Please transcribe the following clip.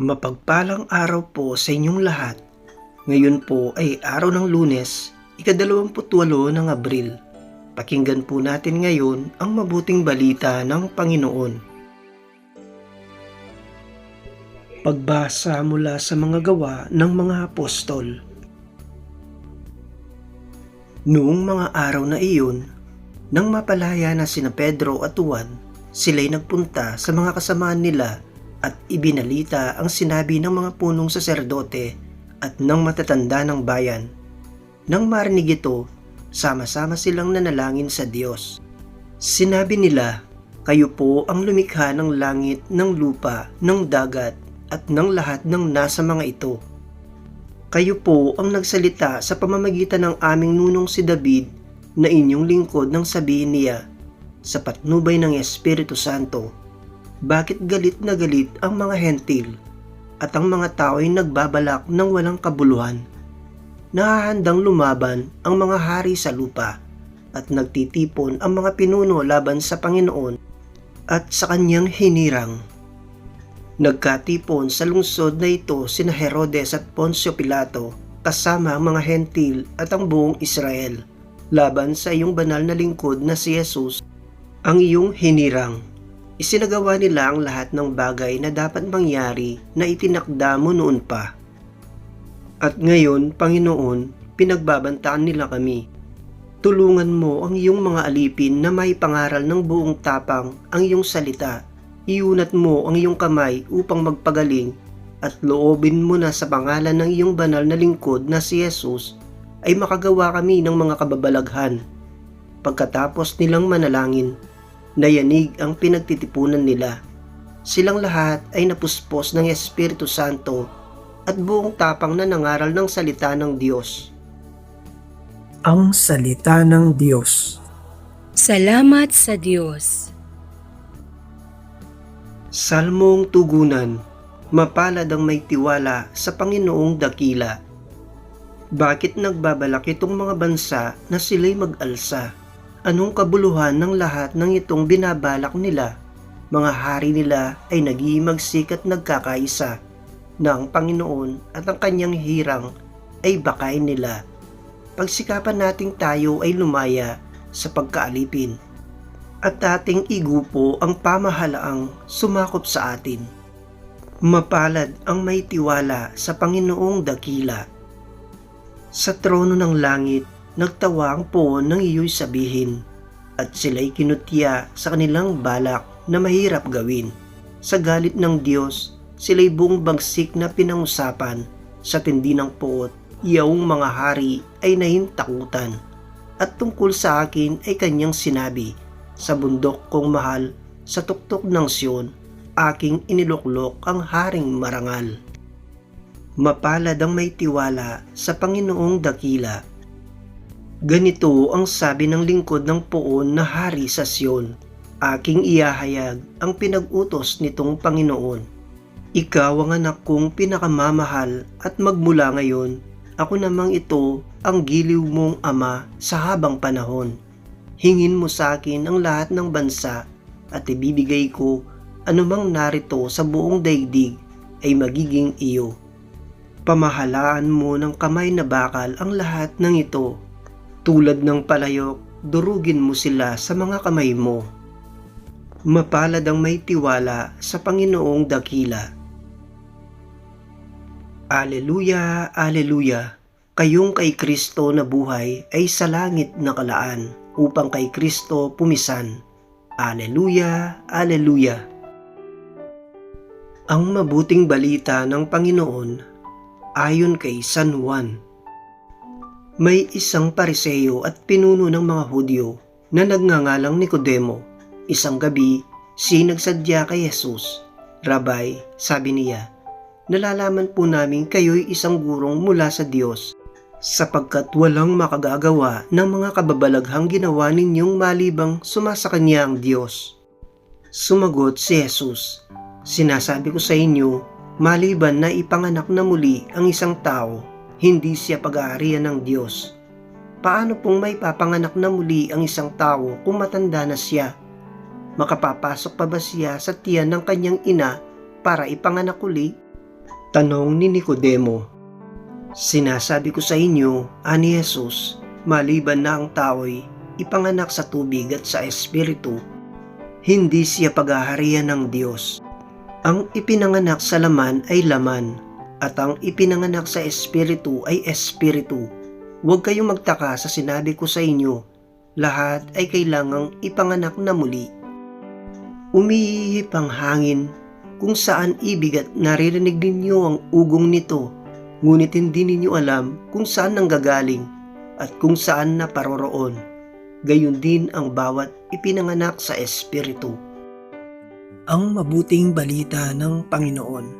Mapagpalang araw po sa inyong lahat. Ngayon po ay araw ng lunes, ikadalawamputwalo ng Abril. Pakinggan po natin ngayon ang mabuting balita ng Panginoon. Pagbasa mula sa mga gawa ng mga apostol. Noong mga araw na iyon, nang mapalaya na sina Pedro at Juan, sila'y nagpunta sa mga kasamaan nila at ibinalita ang sinabi ng mga punong saserdote at ng matatanda ng bayan. Nang marinig ito, sama-sama silang nanalangin sa Diyos. Sinabi nila, kayo po ang lumikha ng langit, ng lupa, ng dagat, at ng lahat ng nasa mga ito. Kayo po ang nagsalita sa pamamagitan ng aming nunong si David na inyong lingkod nang sabihin niya, sa patnubay ng Espiritu Santo, bakit galit na galit ang mga hentil at ang mga tao ay nagbabalak ng walang kabuluhan. Nahahandang lumaban ang mga hari sa lupa at nagtitipon ang mga pinuno laban sa Panginoon at sa kanyang hinirang. Nagkatipon sa lungsod na ito sina Herodes at Poncio Pilato kasama ang mga hentil at ang buong Israel laban sa iyong banal na lingkod na si Jesus ang iyong hinirang. Isinagawa nila ang lahat ng bagay na dapat mangyari na itinakda mo noon pa. At ngayon, Panginoon, pinagbabantaan nila kami. Tulungan mo ang iyong mga alipin na may pangaral ng buong tapang ang iyong salita. Iunat mo ang iyong kamay upang magpagaling at loobin mo na sa pangalan ng iyong banal na lingkod na si Jesus ay makagawa kami ng mga kababalaghan. Pagkatapos nilang manalangin, nayanig ang pinagtitipunan nila. Silang lahat ay napuspos ng Espiritu Santo at buong tapang na nangaral ng salita ng Diyos. Ang Salita ng Diyos Salamat sa Diyos. Salmong Tugunan Mapalad ang may tiwala sa Panginoong dakila. Bakit nagbabalak itong mga bansa na sila'y mag-alsa? Anong kabuluhan ng lahat ng itong binabalak nila? Mga hari nila ay nag-iimagsik at nagkakaisa na ang Panginoon at ang kanyang hirang ay bakain nila. Pagsikapan nating tayo ay lumaya sa pagkaalipin at ating igupo ang pamahalaang sumakop sa atin. Mapalad ang may tiwala sa Panginoong dakila. Sa trono ng langit, nagtawa ang poon ng iyo'y sabihin, at sila'y kinutya sa kanilang balak na mahirap gawin. Sa galit ng Diyos, sila'y buong bagsik na pinangusapan sa tindi ng poot, iyong mga hari ay nahintakutan. At tungkol sa akin ay kanyang sinabi, sa bundok kong mahal, sa tuktok ng Siyon, aking iniluklok ang haring marangal. Mapalad ang may tiwala sa Panginoong dakila. Ganito ang sabi ng lingkod ng poon na hari sa Siyon, aking iyahayag ang pinag-utos nitong Panginoon. Ikaw ang anak kong pinakamamahal at magmula ngayon, ako namang ito ang giliw mong ama sa habang panahon. Hingin mo sa akin ang lahat ng bansa at ibibigay ko anumang narito sa buong daigdig ay magiging iyo. Pamahalaan mo ng kamay na bakal ang lahat ng ito. Tulad ng palayok, durugin mo sila sa mga kamay mo. Mapalad ang may tiwala sa Panginoong dakila. Aleluya, aleluya. Kayong kay Kristo na buhay ay sa langit na kalaan upang kay Kristo pumisan. Aleluya, aleluya. Ang mabuting balita ng Panginoon ayon kay San Juan. May isang pariseyo at pinuno ng mga Hudyo na nagngangalang Nicodemo. Isang gabi, sinagsadya kay Jesus. Rabay, sabi niya, nalalaman po namin kayo'y isang gurong mula sa Diyos sapagkat walang makagagawa ng mga kababalaghang ginawa ninyong malibang sumasakanya ang Diyos. Sumagot si Jesus, Sinasabi ko sa inyo, maliban na ipanganak na muli ang isang tao, hindi siya pag-aarian ng Diyos. Paano pong may papanganak na muli ang isang tao kung matanda na siya? Makapapasok pa ba siya sa tiyan ng kanyang ina para ipanganak uli? Tanong ni Nicodemo, Sinasabi ko sa inyo, ani Jesus, maliban na ang tao'y ipanganak sa tubig at sa espiritu, hindi siya paghaharian ng Diyos. Ang ipinanganak sa laman ay laman, at ang ipinanganak sa espiritu ay espiritu. Huwag kayong magtaka sa sinabi ko sa inyo, lahat ay kailangang ipanganak na muli. Umihip ang hangin kung saan ibig at naririnig ninyo ang ugong nito, ngunit hindi ninyo alam kung saan nanggagaling at kung saan na paroroon. Gayon din ang bawat ipinanganak sa Espiritu. Ang mabuting balita ng Panginoon.